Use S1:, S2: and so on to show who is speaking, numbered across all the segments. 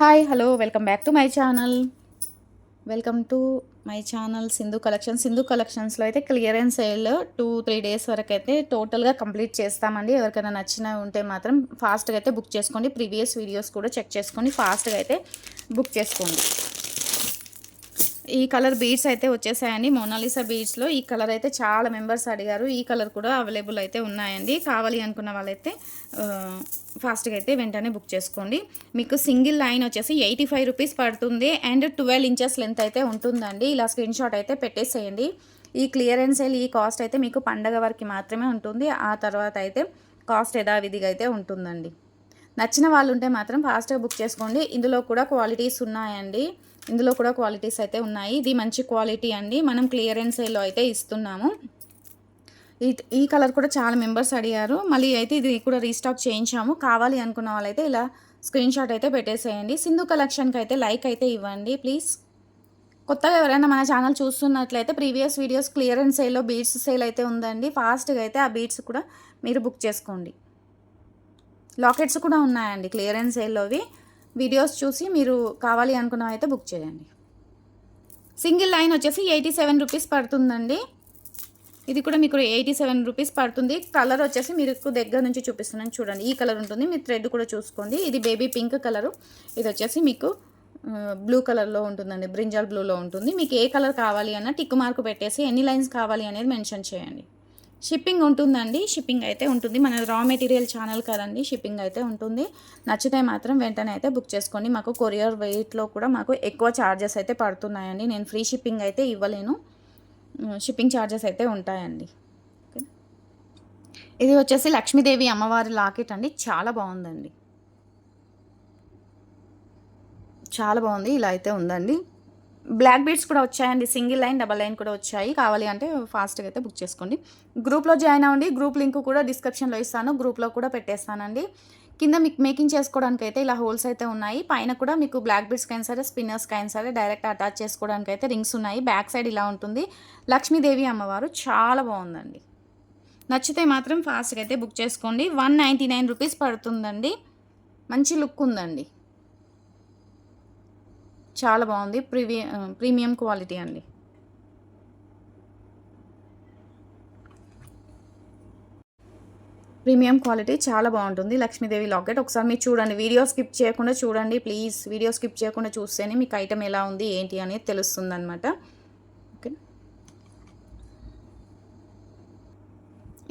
S1: Hi hello welcome back to my channel welcome to my channel Sindhu collection Sindhu కలెక్షన్స్లో అయితే clearance sale two three days వరకు అయితే టోటల్గా complete చేస్తామండి. ఎవరికైనా నచ్చిన ఉంటే మాత్రం ఫాస్ట్గా అయితే బుక్ చేసుకోండి. ప్రీవియస్ వీడియోస్ కూడా చెక్ చేసుకొని ఫాస్ట్గా అయితే బుక్ చేసుకోండి. ఈ కలర్ బీడ్స్ అయితే వచ్చేసాయండి. మోనాలిసా బీడ్స్లో ఈ కలర్ అయితే చాలా మెంబర్స్ అడిగారు. ఈ కలర్ కూడా అవైలబుల్ అయితే ఉన్నాయండి. కావాలి అనుకున్న వాళ్ళైతే ఫాస్ట్గా అయితే వెంటనే బుక్ చేసుకోండి. మీకు సింగిల్ లైన్ వచ్చేసి ఎయిటీ ఫైవ్ రూపీస్ పడుతుంది అండ్ ట్వెల్వ్ ఇంచెస్ లెంత్ అయితే ఉంటుందండి. ఇలా స్క్రీన్ షాట్ అయితే పెట్టేసేయండి. ఈ క్లియరెన్స్ సేల్ ఈ కాస్ట్ అయితే మీకు పండగ వరకు మాత్రమే ఉంటుంది. ఆ తర్వాత అయితే కాస్ట్ యథావిధిగా అయితే ఉంటుందండి. నచ్చిన వాళ్ళు ఉంటే మాత్రం ఫాస్ట్గా బుక్ చేసుకోండి. ఇందులో కూడా క్వాలిటీస్ ఉన్నాయండి. ఇందులో కూడా క్వాలిటీస్ అయితే ఉన్నాయి. ఇది మంచి క్వాలిటీ అండి. మనం క్లియరెన్స్ సేల్లో అయితే ఇస్తున్నాము. ఈ ఈ కలర్ కూడా చాలా మెంబర్స్ అడిగారు. మళ్ళీ అయితే ఇది కూడా రీస్టాక్ చేయించాము. కావాలి అనుకున్న వాళ్ళైతే ఇలా స్క్రీన్ షాట్ అయితే పెట్టేసేయండి. సింధు కలెక్షన్కి అయితే లైక్ అయితే ఇవ్వండి ప్లీజ్ కొత్తగా ఎవరైనా మన ఛానల్ చూస్తున్నట్లయితే ప్రీవియస్ వీడియోస్ క్లియరెన్స్ సేల్లో బీడ్స్ సేల్ అయితే ఉందండి. ఫాస్ట్గా అయితే ఆ బీడ్స్ కూడా మీరు బుక్ చేసుకోండి. లాకెట్స్ కూడా ఉన్నాయండి క్లియరెన్స్ సేల్లోవి వీడియోస్ చూసి మీరు కావాలి అనుకున్న అయితే బుక్ చేయండి. సింగిల్ లైన్ వచ్చేసి ఎయిటీ సెవెన్ రూపీస్ పడుతుందండి. ఇది కూడా మీకు ఎయిటీ సెవెన్ రూపీస్ పడుతుంది. కలర్ వచ్చేసి మీకు దగ్గర నుంచి చూపిస్తున్నాను. చూడండి ఈ కలర్ ఉంటుంది. మీ థ్రెడ్ కూడా చూసుకోండి. ఇది బేబీ పింక్ కలరు. ఇది వచ్చేసి మీకు బ్లూ కలర్లో ఉంటుందండి. బ్రింజాల్ బ్లూలో ఉంటుంది. మీకు ఏ కలర్ కావాలి అన్న టిక్ మార్క్ పెట్టేసి ఎన్ని లైన్స్ కావాలి అనేది మెన్షన్ చేయండి. షిప్పింగ్ ఉంటుందండి. షిప్పింగ్ అయితే ఉంటుంది. మన రా మెటీరియల్ ఛానల్ కదండి. షిప్పింగ్ అయితే ఉంటుంది. నచ్చితే మాత్రం వెంటనే అయితే బుక్ చేసుకోండి. మాకు కొరియర్ వెయిట్లో కూడా మాకు ఎక్కువ ఛార్జెస్ అయితే పడుతున్నాయండి. నేను ఫ్రీ షిప్పింగ్ అయితే ఇవ్వలేను. షిప్పింగ్ ఛార్జెస్ అయితే ఉంటాయండి. ఓకే. ఇది వచ్చేసి లక్ష్మీదేవి అమ్మవారి లాకెట్ అండి. చాలా బాగుందండి. చాలా బాగుంది. ఇలా అయితే ఉందండి. బ్లాక్ బీడ్స్ కూడా వచ్చాయండి. సింగిల్ లైన్ డబల్ లైన్ కూడా వచ్చాయి. కావాలి అంటే ఫాస్ట్గా అయితే బుక్ చేసుకోండి. గ్రూప్లో జాయిన్ అవ్వండి. గ్రూప్ లింక్ కూడా డిస్క్రిప్షన్లో ఇస్తాను. గ్రూప్లో కూడా పెట్టేస్తానండి. కింద మీకు మేకింగ్ చేసుకోవడానికి అయితే ఇలా హోల్స్ అయితే ఉన్నాయి. పైన కూడా మీకు బ్లాక్ బీడ్స్కి అయినా సరే స్పిన్నర్స్కి అయినా సరే డైరెక్ట్ అటాచ్ చేసుకోవడానికి అయితే రింగ్స్ ఉన్నాయి. బ్యాక్ సైడ్ ఇలా ఉంటుంది. లక్ష్మీదేవి అమ్మవారు చాలా బాగుందండి. నచ్చితే మాత్రం ఫాస్ట్గా అయితే బుక్ చేసుకోండి. వన్ నైంటీ నైన్ రూపీస్ పడుతుందండి. మంచి లుక్ ఉందండి. చాలా బాగుంది. ప్రీవి ప్రీమియం క్వాలిటీ అండి. ప్రీమియం క్వాలిటీ చాలా బాగుంటుంది. లక్ష్మీదేవి లాకెట్. ఒకసారి మీరు చూడండి. వీడియో స్కిప్ చేయకుండా చూడండి. ప్లీజ్ వీడియో స్కిప్ చేయకుండా చూస్తేనే మీకు ఐటమ్ ఎలా ఉంది ఏంటి అనేది తెలుస్తుంది అనమాట ఓకే.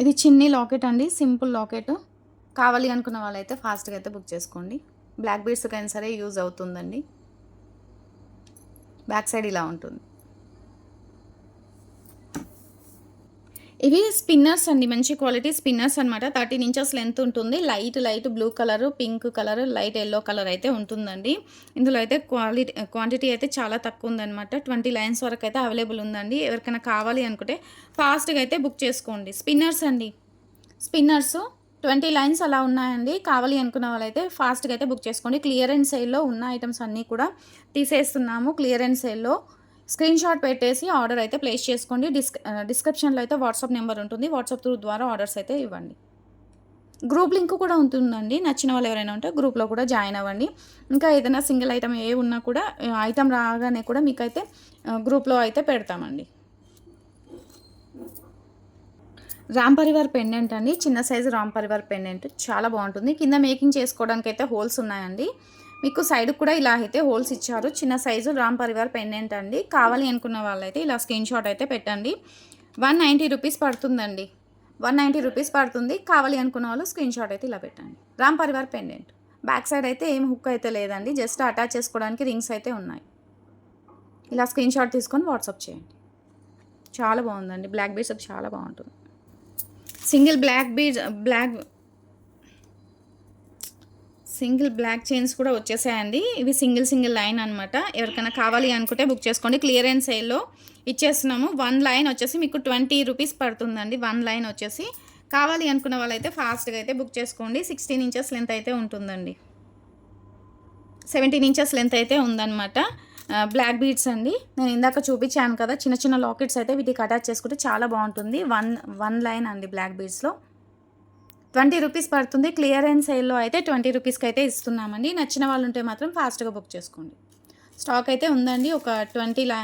S1: ఇది చిన్ని లాకెట్ అండి. Simple locket. కావాలి అనుకున్న వాళ్ళైతే ఫాస్ట్గా అయితే బుక్ చేసుకోండి. బ్లాక్ బీడ్స్కి అయినా సరే యూజ్ అవుతుందండి. బ్యాక్ సైడ్ ఇలా ఉంటుంది. ఇవి స్పిన్నర్స్ అండి మంచి క్వాలిటీ స్పిన్నర్స్ అనమాట థర్టీన్ ఇంచెస్ లెంత్ ఉంటుంది. Light light blue colour pink colour light yellow colour అయితే ఉంటుందండి. ఇందులో అయితే క్వాలిటీ క్వాంటిటీ అయితే చాలా తక్కువ ఉందన్నమాట. ట్వంటీ లైన్స్ వరకు అయితే అవైలబుల్ ఉందండి. ఎవరికైనా కావాలి అనుకుంటే ఫాస్ట్గా అయితే బుక్ చేసుకోండి. స్పిన్నర్స్ అండి. స్పిన్నర్స్ ట్వంటీ లైన్స్ అలా ఉన్నాయండి. కావాలి అనుకున్న వాళ్ళైతే ఫాస్ట్గా అయితే బుక్ చేసుకోండి. క్లియరెన్స్ సేల్లో ఉన్న ఐటమ్స్ అన్నీ కూడా తీసేస్తున్నాము. క్లియరెన్స్ సేల్లో స్క్రీన్ షాట్ పెట్టేసి ఆర్డర్ అయితే ప్లేస్ చేసుకోండి. డిస్క్ డిస్క్రిప్షన్లో అయితే వాట్సాప్ నెంబర్ ఉంటుంది. వాట్సాప్ త్రూ ద్వారా ఆర్డర్స్ అయితే ఇవ్వండి. గ్రూప్ లింక్ కూడా ఉంటుందండి. నచ్చిన వాళ్ళు ఎవరైనా ఉంటే గ్రూప్లో కూడా జాయిన్ అవ్వండి. ఇంకా ఏదైనా సింగిల్ ఐటమ్ ఏ ఉన్నా కూడా ఐటమ్ రాగానే కూడా మీకైతే గ్రూప్లో అయితే పెడతామండి. రామ్ పరివార్ పెండెంట్ అండి. చిన్న సైజు రామ్ పరివార్ పెండెంట్. చాలా బాగుంటుంది. కింద మేకింగ్ చేసుకోవడానికి అయితే హోల్స్ ఉన్నాయండి. మీకు సైడ్ కూడా ఇలా అయితే హోల్స్ ఇచ్చారు. చిన్న సైజు రామ్ పరివార్ పెండెంట్ అండి. కావాలి అనుకున్న వాళ్ళైతే ఇలా స్క్రీన్ షాట్ అయితే పెట్టండి. వన్ నైంటీ రూపీస్ పడుతుందండి. వన్ నైంటీ రూపీస్ పడుతుంది. కావాలి అనుకున్న వాళ్ళు స్క్రీన్ షాట్ అయితే ఇలా పెట్టండి. Ram Parivar pendant. Back side అయితే ఏం హుక్ అయితే లేదండి. జస్ట్ అటాచ్ చేసుకోవడానికి రింగ్స్ అయితే ఉన్నాయి. ఇలా స్క్రీన్ షాట్ తీసుకొని వాట్సాప్ చేయండి. చాలా బాగుందండి. బ్లాక్ బేసప్ చాలా బాగుంటుంది. Single black beads black single black chains కూడా వచ్చేసాయండి. ఇవి సింగిల్ సింగిల్ లైన్ అనమాట ఎవరికైనా కావాలి అనుకుంటే బుక్ చేసుకోండి. క్లియరెన్స్ సేల్లో ఇచ్చేస్తున్నాము. వన్ లైన్ వచ్చేసి మీకు ట్వంటీ రూపీస్ పడుతుందండి. వన్ లైన్ వచ్చేసి. కావాలి అనుకున్న వాళ్ళైతే ఫాస్ట్గా అయితే బుక్ చేసుకోండి. సిక్స్టీన్ ఇంచెస్ లెంత్ అయితే ఉంటుందండి. సెవెంటీన్ ఇంచెస్ లెంత్ అయితే ఉందన్నమాట. బ్లాక్ బీడ్స్ అండి. నేను ఇందాక చూపించాను కదా చిన్న చిన్న లాకెట్స్ అయితే వీటికి అటాచ్ చేసుకుంటే చాలా బాగుంటుంది. వన్ వన్ లైన్ అండి బ్లాక్ బీడ్స్లో ట్వంటీ రూపీస్ పడుతుంది. క్లియరెన్స్ సేల్లో అయితే ట్వంటీ రూపీస్కి అయితే ఇస్తున్నామండి. నచ్చిన వాళ్ళు ఉంటే మాత్రం ఫాస్ట్గా బుక్ చేసుకోండి. స్టాక్ అయితే ఉందండి. ఒక ట్వంటీ లై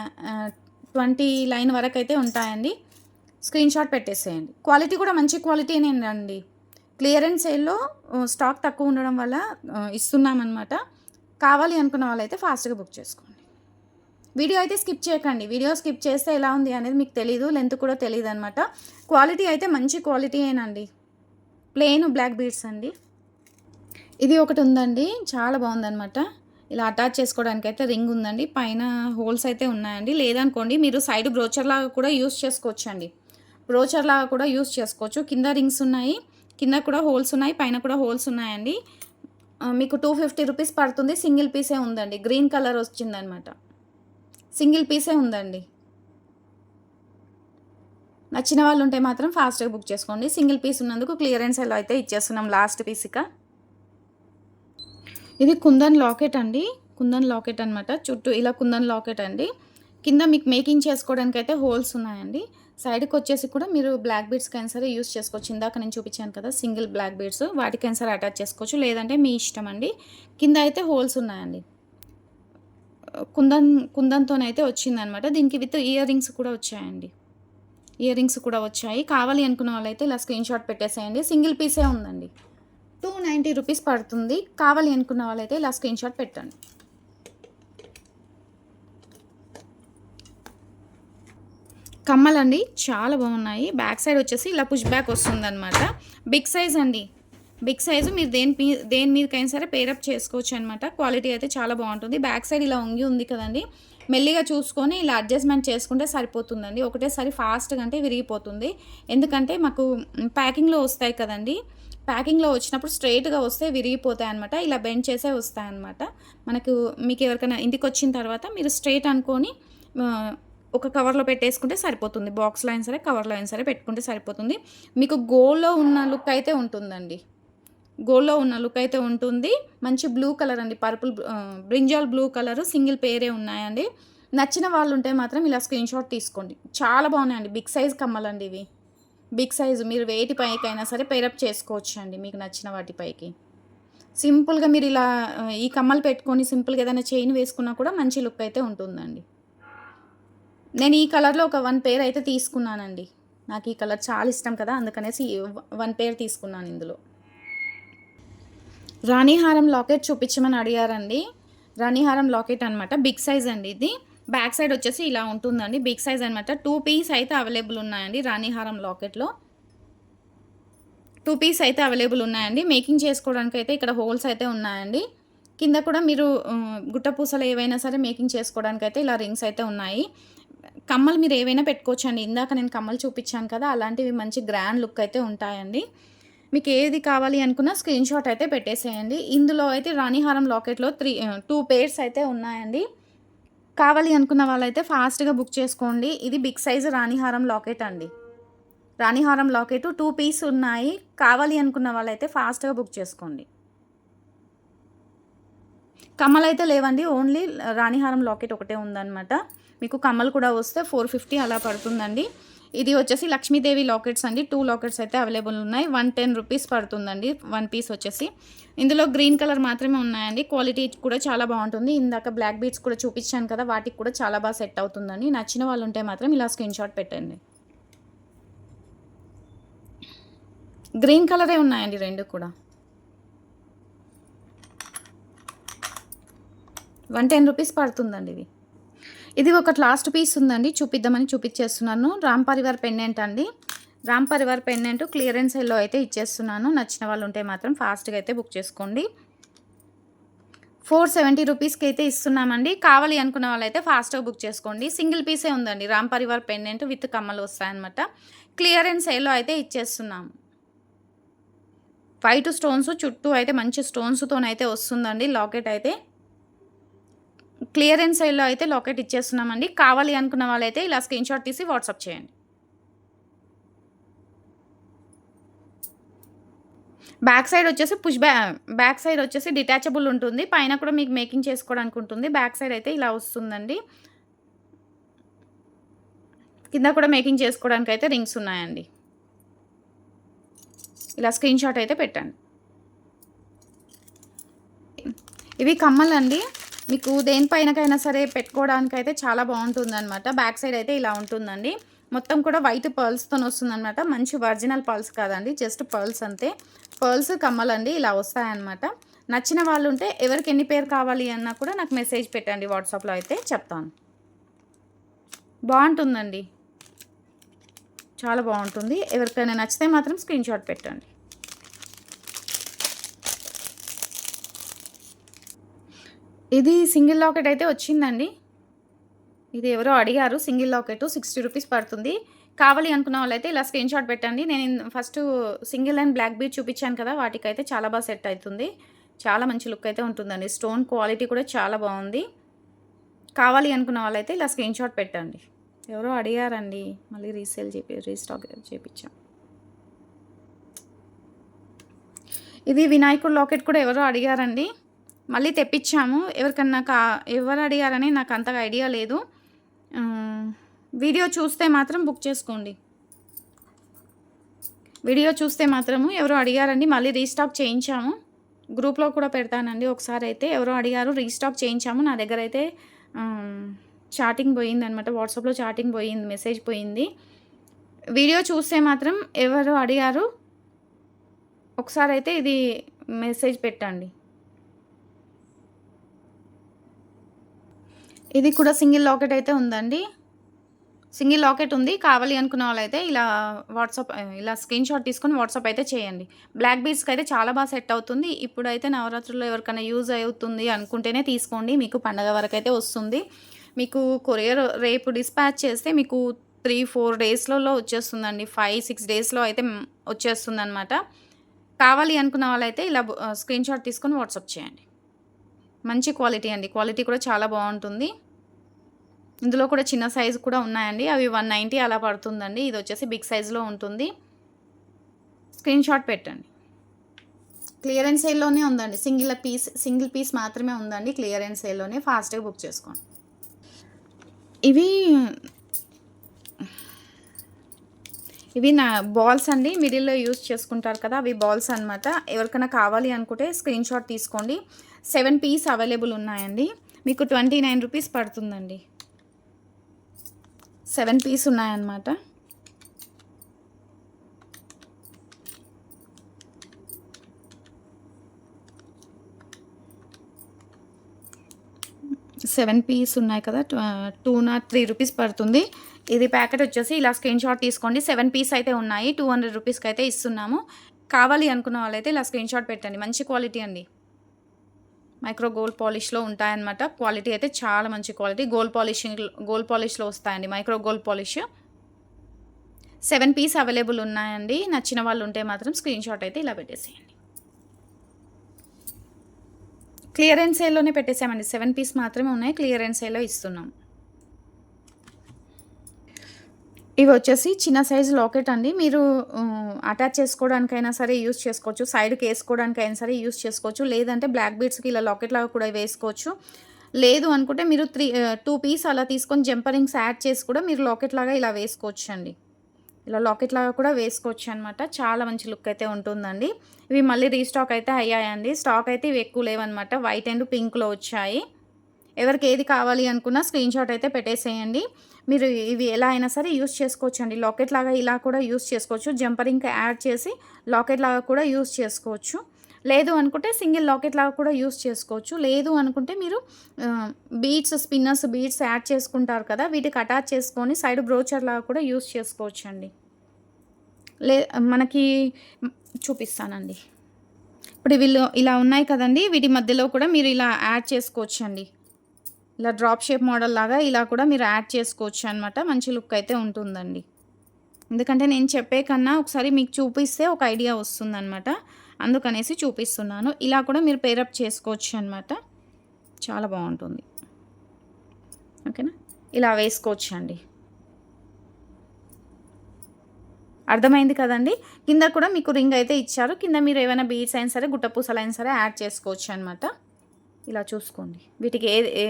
S1: ట్వంటీ లైన్ వరకు అయితే ఉంటాయండి. స్క్రీన్ షాట్ పెట్టేసేయండి. క్వాలిటీ కూడా మంచి క్వాలిటీనేనండి క్లియరెన్స్ సేల్లో స్టాక్ తక్కువ ఉండడం వల్ల ఇస్తున్నామన్నమాట. కావాలి అనుకున్న వాళ్ళైతే ఫాస్ట్గా బుక్ చేసుకోండి. వీడియో అయితే స్కిప్ చేయకండి. వీడియో స్కిప్ చేస్తే ఎలా ఉంది అనేది మీకు తెలీదు లెంత్ కూడా తెలియదు అనమాట క్వాలిటీ అయితే మంచి క్వాలిటీ ఏనండి. ప్లెయిన్ బ్లాక్ బీడ్స్ అండి. ఇది ఒకటి ఉందండి చాలా బాగుందనమాట ఇలా అటాచ్ చేసుకోవడానికి అయితే రింగ్ ఉందండి. పైన హోల్స్ అయితే ఉన్నాయండి. లేదనుకోండి మీరు సైడ్ బ్రోచర్ లాగా కూడా యూస్ చేసుకోవచ్చు అండి బ్రోచర్ లాగా కూడా యూస్ చేసుకోవచ్చు. కింద రింగ్స్ ఉన్నాయి కింద కూడా హోల్స్ ఉన్నాయి పైన కూడా హోల్స్ ఉన్నాయండి. మీకు టూ ఫిఫ్టీ రూపీస్ పడుతుంది. సింగిల్ పీసే ఉందండి. గ్రీన్ కలర్ వచ్చిందనమాట సింగిల్ పీసే ఉందండి. నచ్చిన వాళ్ళు ఉంటే మాత్రం ఫాస్ట్గా బుక్ చేసుకోండి. సింగిల్ పీస్ ఉన్నందుకు క్లియరెన్స్ ఎలా అయితే ఇచ్చేస్తున్నాం లాస్ట్ పీస్గా. ఇది కుందన్ లాకెట్ అండి. కుందన్ లాకెట్ అనమాట చుట్టూ ఇలా కుందన్ లాకెట్ అండి. కింద మీకు మేకింగ్ చేసుకోవడానికి అయితే హోల్స్ ఉన్నాయండి. సైడ్కి వచ్చేసి కూడా మీరు బ్లాక్ బీడ్స్కైనా సరే యూస్ చేసుకోవచ్చు. ఇందాక నేను చూపించాను కదా సింగిల్ బ్లాక్ బీడ్స్. వాటికైనా సరే అటాచ్ చేసుకోవచ్చు. లేదంటే మీ ఇష్టం అండి. కింద అయితే హోల్స్ ఉన్నాయండి. కుందన్ కుందన్తోనైతే వచ్చిందనమాట. దీనికి విత్ ఇయర్ రింగ్స్ కూడా వచ్చాయండి. ఇయర్ రింగ్స్ కూడా వచ్చాయి. కావాలి అనుకున్న వాళ్ళైతే ఇలా స్క్రీన్ షాట్ పెట్టేసేయండి. సింగిల్ పీసే ఉందండి. టూ నైంటీ రూపీస్ పడుతుంది. కావాలి అనుకున్న వాళ్ళైతే ఇలా స్క్రీన్ షాట్ పెట్టండి. కమ్మలండి. చాలా బాగున్నాయి. బ్యాక్ సైడ్ వచ్చేసి ఇలా పుష్ బ్యాక్ వస్తుందన్నమాట బిగ్ సైజ్ అండి. బిగ్ సైజు మీరు దేని దేని మీదకైనా సరే పేరప్ చేసుకోవచ్చు అనమాట క్వాలిటీ అయితే చాలా బాగుంటుంది. బ్యాక్ సైడ్ ఇలా ఉంగి ఉంది కదండి. మెల్లిగా చూసుకొని ఇలా అడ్జస్ట్మెంట్ చేసుకుంటే సరిపోతుందండి. ఒకటేసారి ఫాస్ట్గా అంటే విరిగిపోతుంది. ఎందుకంటే మాకు ప్యాకింగ్లో వస్తాయి కదండి. ప్యాకింగ్లో వచ్చినప్పుడు స్ట్రైట్గా వస్తే విరిగిపోతాయి అనమాట ఇలా బెండ్ చేసే వస్తాయి అనమాట మనకు మీకు ఎవరికైనా ఇంటికి వచ్చిన తర్వాత మీరు స్ట్రైట్ అనుకొని ఒక కవర్లో పెట్టేసుకుంటే సరిపోతుంది. బాక్స్లో అయినా సరే కవర్లో అయినా సరే పెట్టుకుంటే సరిపోతుంది. మీకు గోల్లో ఉన్న లుక్ అయితే ఉంటుందండి. గోల్డ్లో ఉన్న లుక్ అయితే ఉంటుంది. మంచి బ్లూ కలర్ అండి. Purple brinjal blue colour single పేరే ఉన్నాయండి. నచ్చిన వాళ్ళు ఉంటే మాత్రం ఇలా స్క్రీన్ షాట్ తీసుకోండి. చాలా బాగున్నాయండి. బిగ్ సైజ్ కమ్మలండి ఇవి. Big size. మీరు వేటి పైకైనా సరే పేరప్ చేసుకోవచ్చు అండి మీకు నచ్చిన వాటిపైకి సింపుల్గా మీరు ఇలా ఈ కమ్మలు పెట్టుకొని సింపుల్గా ఏదైనా చైన్ వేసుకున్నా కూడా మంచి లుక్ అయితే ఉంటుందండి. నేను ఈ కలర్లో ఒక వన్ పేర్ అయితే తీసుకున్నానండి. నాకు ఈ కలర్ చాలా ఇష్టం కదా అందుకనేసి వన్ పేర్ తీసుకున్నాను ఇందులో. రాణిహారం లాకెట్ చూపించమని అడిగారండి. రాణిహారం లాకెట్ అనమాట బిగ్ సైజ్ అండి ఇది. బ్యాక్ సైడ్ వచ్చేసి ఇలా ఉంటుందండి. బిగ్ సైజ్ అనమాట టూ పీస్ అయితే అవైలబుల్ ఉన్నాయండి రాణిహారం లాకెట్లో. టూ పీస్ అయితే అవైలబుల్ ఉన్నాయండి. మేకింగ్ చేసుకోవడానికి అయితే ఇక్కడ హోల్స్ అయితే ఉన్నాయండి. కింద కూడా మీరు గుట్టపూసలు గుట్ట పూసలు ఏవైనా సరే మేకింగ్ చేసుకోవడానికి అయితే ఇలా రింగ్స్ అయితే ఉన్నాయి. కమ్మలు మీరు ఏవైనా పెట్టుకోవచ్చు అండి ఇందాక నేను కమ్మలు చూపించాను కదా అలాంటివి మంచి గ్రాండ్ లుక్ అయితే ఉంటాయండి. మీకు ఏది కావాలి అనుకున్నా స్క్రీన్ షాట్ అయితే పెట్టేసేయండి. ఇందులో అయితే రాణిహారం లాకెట్లో త్రీ టూ పేర్స్ అయితే ఉన్నాయండి. కావాలి అనుకున్న వాళ్ళైతే ఫాస్ట్గా బుక్ చేసుకోండి. ఇది బిగ్ సైజ్ రాణిహారం లాకెట్ అండి. రాణిహారం లాకెట్ టూ పీస్ ఉన్నాయి. కావాలి అనుకున్న వాళ్ళైతే ఫాస్ట్గా బుక్ చేసుకోండి. కమ్మలు అయితే లేవండి. ఓన్లీ రాణిహారం లాకెట్ ఒకటే ఉందన్నమాట. మీకు కమ్మలు కూడా వస్తే ఫోర్ ఫిఫ్టీ అలా పడుతుందండి. ఇది వచ్చేసి లక్ష్మీదేవి లాకెట్స్ అండి. టూ లాకెట్స్ అయితే అవైలబుల్ ఉన్నాయి. వన్ టెన్ రూపీస్ పడుతుందండి. వన్ పీస్ వచ్చేసి. ఇందులో గ్రీన్ కలర్ మాత్రమే ఉన్నాయండి. క్వాలిటీ కూడా చాలా బాగుంటుంది. ఇందాక బ్లాక్ బీట్స్ కూడా చూపించాను కదా వాటికి కూడా చాలా బాగా సెట్ అవుతుందండి. నచ్చిన వాళ్ళు ఉంటే మాత్రం ఇలా స్క్రీన్ షాట్ పెట్టండి. గ్రీన్ కలరే ఉన్నాయండి రెండు కూడా. వన్ టెన్ రూపీస్ పడుతుందండి ఇది. ఇది ఒక లాస్ట్ పీస్ ఉందండి. చూపిద్దామని చూపించేస్తున్నాను. రామ్ పరివార్ పెండెంట్ అండి. Ram Parivar pendant clearance yellow అయితే ఇచ్చేస్తున్నాను. నచ్చిన వాళ్ళు ఉంటే మాత్రం ఫాస్ట్గా అయితే బుక్ చేసుకోండి. ఫోర్ సెవెంటీ రూపీస్కి అయితే ఇస్తున్నామండి. కావాలి అనుకున్న వాళ్ళైతే ఫాస్ట్గా బుక్ చేసుకోండి. సింగిల్ పీసే ఉందండి. రామ్ పరివార్ పెండెంట్ విత్ కమ్మలు వస్తాయన్నమాట. క్లియరెన్స్ సేల్లో అయితే ఇచ్చేస్తున్నాము. వైట్ స్టోన్స్ చుట్టూ అయితే మంచి స్టోన్స్తోనైతే వస్తుందండి. లాకెట్ అయితే. క్లియరెన్స్ సైడ్లో అయితే లాకెట్ ఇచ్చేస్తున్నామండి. కావాలి అనుకున్న వాళ్ళైతే ఇలా స్క్రీన్ షాట్ తీసి వాట్సాప్ చేయండి. బ్యాక్ సైడ్ వచ్చేసి పుష్ బ్యా బ్యాక్ సైడ్ వచ్చేసి డిటాచబుల్ ఉంటుంది. పైన కూడా మీకు మేకింగ్ చేసుకోవడానికి ఉంటుంది. బ్యాక్ సైడ్ అయితే ఇలా వస్తుందండి. కింద కూడా మేకింగ్ చేసుకోవడానికి అయితే రింగ్స్ ఉన్నాయండి. ఇలా స్క్రీన్ షాట్ అయితే పెట్టండి. ఇవి కమ్మలండి. మీకు దేనిపైనకైనా సరే పెట్టుకోవడానికి అయితే చాలా బాగుంటుంది అనమాట బ్యాక్ సైడ్ అయితే ఇలా ఉంటుందండి. మొత్తం కూడా వైట్ పర్ల్స్తో వస్తుందన్నమాట. మంచి ఒరిజినల్ పర్ల్స్ కాదండి. జస్ట్ పర్ల్స్ అంతే. పర్ల్స్ కమ్మలండి ఇలా వస్తాయన్నమాట. నచ్చిన వాళ్ళు ఉంటే ఎవరికి ఎన్ని పేరు కావాలి అన్నా కూడా నాకు మెసేజ్ పెట్టండి వాట్సాప్లో అయితే చెప్తాను. బాగుంటుందండి. చాలా బాగుంటుంది. ఎవరికైనా నచ్చితే మాత్రం స్క్రీన్ షాట్ పెట్టండి. ఇది సింగిల్ లాకెట్ అయితే వచ్చిందండి. ఇది ఎవరో అడిగారు సింగిల్ లాకెట్ సిక్స్టీ రూపీస్ పడుతుంది. కావాలి అనుకున్న వాళ్ళైతే ఇలా స్క్రీన్ షాట్ పెట్టండి. నేను first single and black bead చూపించాను కదా వాటికైతే చాలా బాగా సెట్ అవుతుంది చాలా మంచి లుక్ అయితే ఉంటుందండి. స్టోన్ క్వాలిటీ కూడా చాలా బాగుంది. కావాలి అనుకున్న వాళ్ళైతే ఇలా స్క్రీన్ షాట్ పెట్టండి. ఎవరో అడిగారండి మళ్ళీ రీసేల్ చేపి రీస్టాక్ చేపించాం ఇది వినాయకుడు లాకెట్ కూడా ఎవరో అడిగారండి. మళ్ళీ తెప్పించాము. ఎవరికన్నా కా ఎవరు అడిగారని నాకు అంతగా ఐడియా లేదు. వీడియో చూస్తే మాత్రం బుక్ చేసుకోండి. వీడియో చూస్తే మాత్రము ఎవరో అడిగారండి మళ్ళీ రీస్టాక్ చేయించాము. గ్రూప్లో కూడా పెడతానండి. ఒకసారి అయితే ఎవరో అడిగారు రీస్టాక్ చేయించాము. నా దగ్గర అయితే చాటింగ్ పోయింది అనమాట వాట్సాప్లో చాటింగ్ పోయింది మెసేజ్ పోయింది. వీడియో చూస్తే మాత్రం ఎవరు అడిగారు ఒకసారి అయితే ఇది మెసేజ్ పెట్టండి. ఇది కూడా సింగిల్ లాకెట్ అయితే ఉందండి. సింగిల్ లాకెట్ ఉంది. కావాలి అనుకున్న వాళ్ళైతే ఇలా వాట్సాప్ ఇలా స్క్రీన్ షాట్ తీసుకొని వాట్సాప్ అయితే చేయండి. బ్లాక్ బీడ్స్కి అయితే చాలా బాగా సెట్ అవుతుంది. ఇప్పుడైతే నవరాత్రుల్లో ఎవరికైనా యూజ్ అవుతుంది అనుకుంటేనే తీసుకోండి. మీకు పండగ వరకు అయితే వస్తుంది. మీకు కొరియర్ రేపు డిస్పాచ్ చేస్తే మీకు త్రీ ఫోర్ డేస్లలో వచ్చేస్తుందండి. ఫైవ్ సిక్స్ డేస్లో అయితే వచ్చేస్తుంది అనమాట కావాలి అనుకున్న వాళ్ళైతే ఇలా స్క్రీన్ షాట్ తీసుకొని వాట్సాప్ చేయండి. మంచి క్వాలిటీ అండి. క్వాలిటీ కూడా చాలా బాగుంటుంది. ఇందులో కూడా చిన్న సైజు కూడా ఉన్నాయండి. అవి వన్ నైంటీ అలా పడుతుందండి. ఇది వచ్చేసి బిగ్ సైజులో ఉంటుంది. స్క్రీన్ షాట్ పెట్టండి. క్లియరెన్స్ సేల్లోనే ఉందండి. సింగిల్ పీస్ సింగిల్ పీస్ మాత్రమే ఉందండి. క్లియరెన్స్ సేల్లోనే ఫాస్ట్గా బుక్ చేసుకోండి. ఇవి ఇవి నా బాల్స్ అండి. మిడిల్లో యూస్ చేసుకుంటారు కదా అవి బాల్స్ అనమాట ఎవరికైనా కావాలి అనుకుంటే స్క్రీన్ షాట్ తీసుకోండి. సెవెన్ పీస్ అవైలబుల్ ఉన్నాయండి. మీకు ట్వంటీ నైన్ రూపీస్ పడుతుందండి. సెవెన్ పీస్ ఉన్నాయన్నమాట. సెవెన్ పీస్ ఉన్నాయి కదా. టూ నాట్ త్రీ రూపీస్ పడుతుంది. ఇది ప్యాకెట్ వచ్చేసి ఇలా స్క్రీన్ షాట్ తీసుకోండి. సెవెన్ పీస్ అయితే ఉన్నాయి. టూ హండ్రెడ్ రూపీస్కి అయితే ఇస్తున్నాము. కావాలి అనుకున్న వాళ్ళైతే ఇలా స్క్రీన్ షాట్ పెట్టండి. మంచి క్వాలిటీ అండి. మైక్రో గోల్డ్ పాలిష్లో ఉంటాయన్నమాట. క్వాలిటీ అయితే చాలా మంచి క్వాలిటీ. గోల్డ్ పాలిషింగ్ గోల్డ్ పాలిష్లో వస్తాయండి micro gold polish. Seven piece available ఉన్నాయండి. నచ్చిన వాళ్ళు ఉంటే మాత్రం స్క్రీన్ షాట్ అయితే ఇలా పెట్టేసేయండి. క్లియరెన్స్ సేల్లోనే పెట్టేసామండి. సెవెన్ పీస్ మాత్రమే ఉన్నాయి. క్లియరెన్స్ సేల్లో ఇస్తున్నాం. ఇవి వచ్చేసి చిన్న సైజు లాకెట్ అండి. మీరు అటాచ్ చేసుకోవడానికైనా సరే యూస్ చేసుకోవచ్చు. సైడ్కి వేసుకోవడానికైనా సరే యూస్ చేసుకోవచ్చు. లేదంటే బ్లాక్ బీడ్స్కి ఇలా లాకెట్ లాగా కూడా వేసుకోవచ్చు. లేదు అనుకుంటే మీరు త్రీ టూ పీస్ అలా తీసుకొని జంపరింగ్స్ యాడ్ చేసి కూడా మీరు లాకెట్ లాగా ఇలా వేసుకోవచ్చు అండి ఇలా లాకెట్ లాగా కూడా వేసుకోవచ్చు అనమాట చాలా మంచి లుక్ అయితే ఉంటుందండి. ఇవి మళ్ళీ రీస్టాక్ అయితే అయ్యాయండి. స్టాక్ అయితే ఇవి ఎక్కువ లేవన్నమాట. వైట్ అండ్ పింక్లో వచ్చాయి. ఎవరికి ఏది కావాలి అనుకున్నా స్క్రీన్ షాట్ అయితే పెట్టేసేయండి. మీరు ఇవి ఎలా అయినా సరే యూస్ చేసుకోవచ్చు అండి లాకెట్ లాగా ఇలా కూడా యూస్ చేసుకోవచ్చు. జంపర్ ఇంకా యాడ్ చేసి లాకెట్ లాగా కూడా యూస్ చేసుకోవచ్చు. లేదు అనుకుంటే సింగిల్ లాకెట్ లాగా కూడా యూస్ చేసుకోవచ్చు. లేదు అనుకుంటే మీరు బీట్స్ స్పిన్నర్స్ బీట్స్ యాడ్ చేసుకుంటారు కదా వీటికి అటాచ్ చేసుకొని సైడ్ బ్రోచర్ లాగా కూడా యూస్ చేసుకోవచ్చు అండి లే మనకి చూపిస్తానండి. ఇప్పుడు వీళ్ళు ఇలా ఉన్నాయి కదండి వీటి మధ్యలో కూడా మీరు ఇలా యాడ్ చేసుకోవచ్చు అండి ఇలా డ్రాప్ షేప్ మోడల్ లాగా ఇలా కూడా మీరు యాడ్ చేసుకోవచ్చు అనమాట మంచి లుక్ అయితే ఉంటుందండి. ఎందుకంటే నేను చెప్పే కన్నా ఒకసారి మీకు చూపిస్తే ఒక ఐడియా వస్తుందన్నమాట. అందుకనేసి చూపిస్తున్నాను. ఇలా కూడా మీరు పేరప్ చేసుకోవచ్చు అనమాట చాలా బాగుంటుంది. ఓకేనా? ఇలా వేసుకోవచ్చు అండి అర్థమైంది కదండి? కింద కూడా మీకు రింగ్ అయితే ఇచ్చారు. కింద మీరు ఏమైనా బీడ్స్ అయినా సరే గుట్టపూసలు అయినా సరే యాడ్ చేసుకోవచ్చు అనమాట ఇలా చూసుకోండి. వీటికి ఏ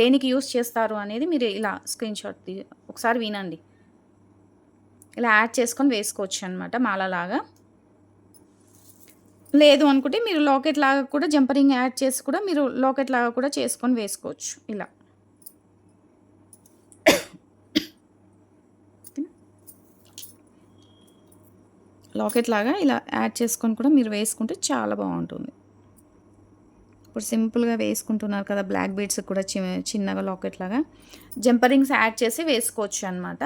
S1: దేనికి యూస్ చేస్తారు అనేది మీరు ఇలా స్క్రీన్ షాట్ ఒకసారి వినండి. ఇలా యాడ్ చేసుకొని వేసుకోవచ్చు అనమాట మాలలాగా. లేదు అనుకుంటే మీరు లాకెట్ లాగా కూడా జంపరింగ్ యాడ్ చేసి కూడా మీరు లాకెట్ లాగా కూడా చేసుకొని వేసుకోవచ్చు. ఇలా. లాకెట్ లాగా ఇలా యాడ్ చేసుకొని కూడా మీరు వేసుకుంటే చాలా బాగుంటుంది. ఇప్పుడు సింపుల్గా వేసుకుంటున్నారు కదా బ్లాక్ బీడ్స్ కూడా చి చిన్నగా లాకెట్ లాగా. జంపరింగ్స్ యాడ్ చేసి వేసుకోవచ్చు అనమాట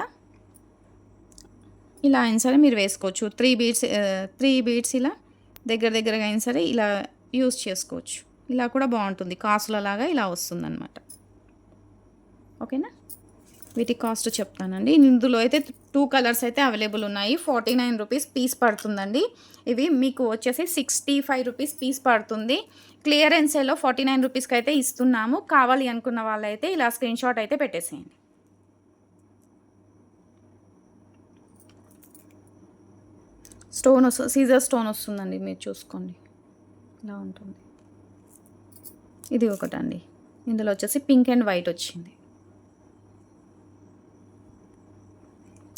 S1: ఇలా అయినా సరే మీరు వేసుకోవచ్చు. త్రీ బీడ్స్ త్రీ బీడ్స్ ఇలా దగ్గర దగ్గరగా అయినా సరే ఇలా యూస్ చేసుకోవచ్చు. ఇలా కూడా బాగుంటుంది. కాసులలాగా ఇలా వస్తుంది అనమాట ఓకేనా? వీటి కాస్ట్ చెప్తానండి. ఇందులో అయితే టూ కలర్స్ అయితే అవైలబుల్ ఉన్నాయి. ఫార్టీ నైన్ రూపీస్ పీస్ పడుతుందండి. ఇవి మీకు వచ్చేసి సిక్స్టీ ఫైవ్ రూపీస్ పీస్ పడుతుంది. క్లియరెన్సేలో ఫార్టీ నైన్ రూపీస్కి అయితే ఇస్తున్నాము. కావాలి అనుకున్న వాళ్ళైతే ఇలా స్క్రీన్ షాట్ అయితే పెట్టేసేయండి. స్టోన్ వస్తుంది సీజర్ స్టోన్ వస్తుందండి మీరు చూసుకోండి. ఇలా ఉంటుంది. ఇది ఒకటండి. ఇందులో వచ్చేసి పింక్ అండ్ వైట్ వచ్చింది.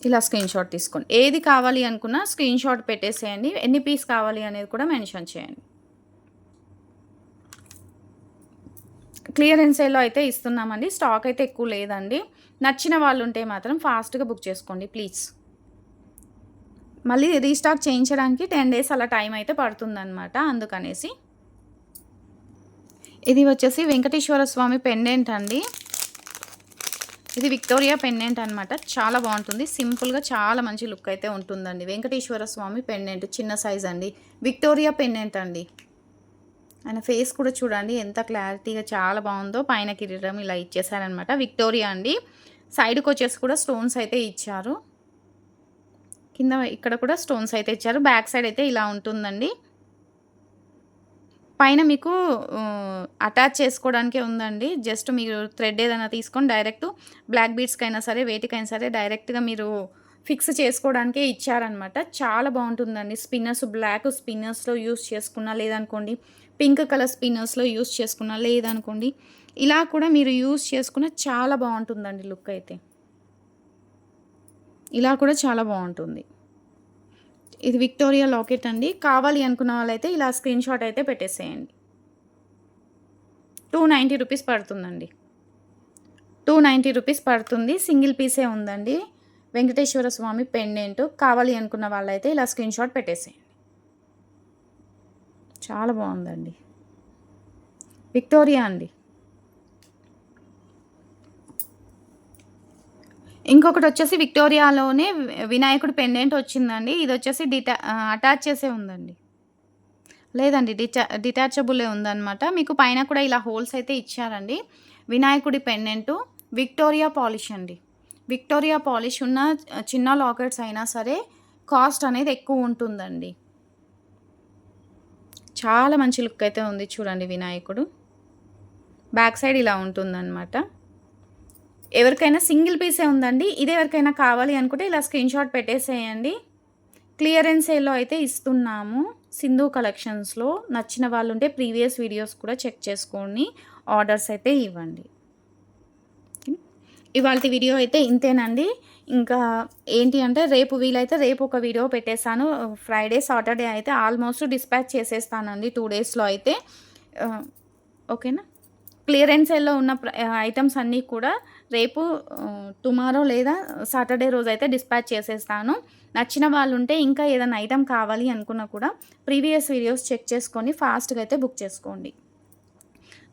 S1: ఇలా స్క్రీన్ షాట్ తీసుకోండి. ఏది కావాలి అనుకున్నా స్క్రీన్ షాట్ పెట్టేసేయండి. ఎన్ని పీస్ కావాలి అనేది కూడా మెన్షన్ చేయండి. క్లియరెన్స్ సేల్లో అయితే ఇస్తున్నామండి. స్టాక్ అయితే ఎక్కువ లేదండి. నచ్చిన వాళ్ళు ఉంటే మాత్రం ఫాస్ట్గా బుక్ చేసుకోండి ప్లీజ్. మళ్ళీ రీస్టాక్ చేయించడానికి టెన్ డేస్ అలా టైం అయితే పడుతుందన్నమాట. అందుకనేసి ఇది వచ్చేసి వెంకటేశ్వర స్వామి పెండెంట్ అండి. ఇది విక్టోరియా పెండెంట్ అనమాట చాలా బాగుంటుంది. సింపుల్గా చాలా మంచి లుక్ అయితే ఉంటుందండి. వెంకటేశ్వర స్వామి పెండెంట్ చిన్న సైజ్ అండి. విక్టోరియా పెండెంట్ అండి. ఆయన ఫేస్ కూడా చూడండి ఎంత క్లారిటీగా చాలా బాగుందో. పైన కిరీటం ఇలా ఇచ్చేసారనమాట విక్టోరియా అండి. సైడ్కి వచ్చేసి కూడా స్టోన్స్ అయితే ఇచ్చారు. కింద ఇక్కడ కూడా స్టోన్స్ అయితే ఇచ్చారు. బ్యాక్ సైడ్ అయితే ఇలా ఉంటుందండి. పైన మీకు అటాచ్ చేసుకోవడానికే ఉందండి. జస్ట్ మీరు థ్రెడ్ ఏదైనా తీసుకొని డైరెక్ట్ బ్లాక్ బీడ్స్కైనా సరే వేటికైనా సరే డైరెక్ట్గా మీరు ఫిక్స్ చేసుకోవడానికే ఇచ్చారనమాట చాలా బాగుంటుందండి. స్పిన్నర్స్ బ్లాక్ స్పిన్నర్స్లో యూస్ చేసుకున్నా లేదనుకోండి పింక్ కలర్ స్పిన్నర్స్లో యూస్ చేసుకున్నా లేదనుకోండి ఇలా కూడా మీరు యూస్ చేసుకున్న చాలా బాగుంటుందండి లుక్ అయితే. ఇలా కూడా చాలా బాగుంటుంది. ఇది విక్టోరియా లాకెట్ అండి. కావాలి అనుకున్న వాళ్ళైతే ఇలా స్క్రీన్ షాట్ అయితే పెట్టేసేయండి. టూ నైంటీ రూపీస్ పడుతుందండి. టూ నైంటీ రూపీస్ పడుతుంది. సింగిల్ పీసే ఉందండి. వెంకటేశ్వర స్వామి పెండెంట్ కావాలి అనుకున్న వాళ్ళైతే ఇలా స్క్రీన్ షాట్ పెట్టేసేయండి. చాలా బాగుందండి. విక్టోరియా అండి. ఇంకొకటి వచ్చేసి విక్టోరియాలోనే వినాయకుడు పెండెంట్ వచ్చిందండి. ఇది వచ్చేసి డిటా అటాచ్ చేసే ఉందండి. లేదండి డిటా డిటాచబులే ఉందన్నమాట. మీకు పైన కూడా ఇలా హోల్స్ అయితే ఇచ్చారండి. వినాయకుడి పెండెంటు విక్టోరియా పాలిష్ అండి. విక్టోరియా పాలిష్ ఉన్న చిన్న లాకెట్స్ అయినా సరే కాస్ట్ అనేది ఎక్కువ ఉంటుందండి. చాలా మంచి లుక్ అయితే ఉంది చూడండి వినాయకుడు. బ్యాక్ సైడ్ ఇలా ఉంటుందన్నమాట. ఎవరికైనా సింగిల్ పీసే ఉందండి. ఇది ఎవరికైనా కావాలి అనుకుంటే ఇలా స్క్రీన్ షాట్ పెట్టేసేయండి. క్లియరెన్స్ సేల్లో అయితే ఇస్తున్నాము. సింధు కలెక్షన్స్లో నచ్చిన వాళ్ళు ఉంటే ప్రీవియస్ వీడియోస్ కూడా చెక్ చేసుకొని ఆర్డర్స్ అయితే ఇవ్వండి. ఇవాళ వీడియో అయితే ఇంతేనండి. ఇంకా ఏంటి అంటే రేపు వీలైతే రేపు ఒక వీడియో పెట్టేస్తాను. ఫ్రైడే సాటర్డే అయితే ఆల్మోస్ట్ డిస్పాచ్ చేసేస్తానండి టూ డేస్లో అయితే. ఓకేనా? క్లియరెన్స్ సేల్లో ఉన్న ఐటమ్స్ అన్నీ కూడా రేపు టుమారో లేదా సాటర్డే రోజు అయితే డిస్పాచ్ చేసేస్తాను. నచ్చిన వాళ్ళు ఉంటే ఇంకా ఏదైనా ఐటమ్ కావాలి అనుకున్నా కూడా ప్రీవియస్ వీడియోస్ చెక్ చేసుకొని ఫాస్ట్గా అయితే బుక్ చేసుకోండి.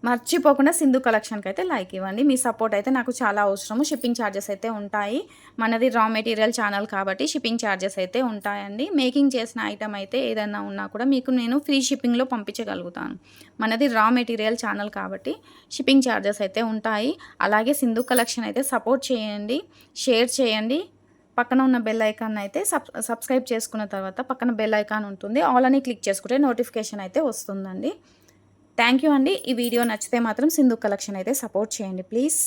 S1: మర్చిపోకుండా సింధు కలెక్షన్కి అయితే లైక్ ఇవ్వండి. మీ సపోర్ట్ అయితే నాకు చాలా అవసరము. షిప్పింగ్ ఛార్జెస్ అయితే ఉంటాయి. మనది రా మెటీరియల్ ఛానల్ కాబట్టి షిప్పింగ్ ఛార్జెస్ అయితే ఉంటాయండి. మేకింగ్ చేసిన ఐటమ్ అయితే ఏదైనా ఉన్నా కూడా మీకు నేను ఫ్రీ షిప్పింగ్లో పంపించగలుగుతాను. మనది రా మెటీరియల్ ఛానల్ కాబట్టి షిప్పింగ్ ఛార్జెస్ అయితే ఉంటాయి. అలాగే సింధు కలెక్షన్ అయితే సపోర్ట్ చేయండి. షేర్ చేయండి. పక్కన ఉన్న బెల్ ఐకాన్ అయితే సబ్ సబ్స్క్రైబ్ చేసుకున్న తర్వాత పక్కన బెల్ ఐకాన్ ఉంటుంది. ఆల్ అని క్లిక్ చేసుకుంటే నోటిఫికేషన్ అయితే వస్తుందండి. థ్యాంక్ యూ అండి. ఈ వీడియో నచ్చితే మాత్రం సింధు కలెక్షన్ అయితే సపోర్ట్ చేయండి ప్లీజ్.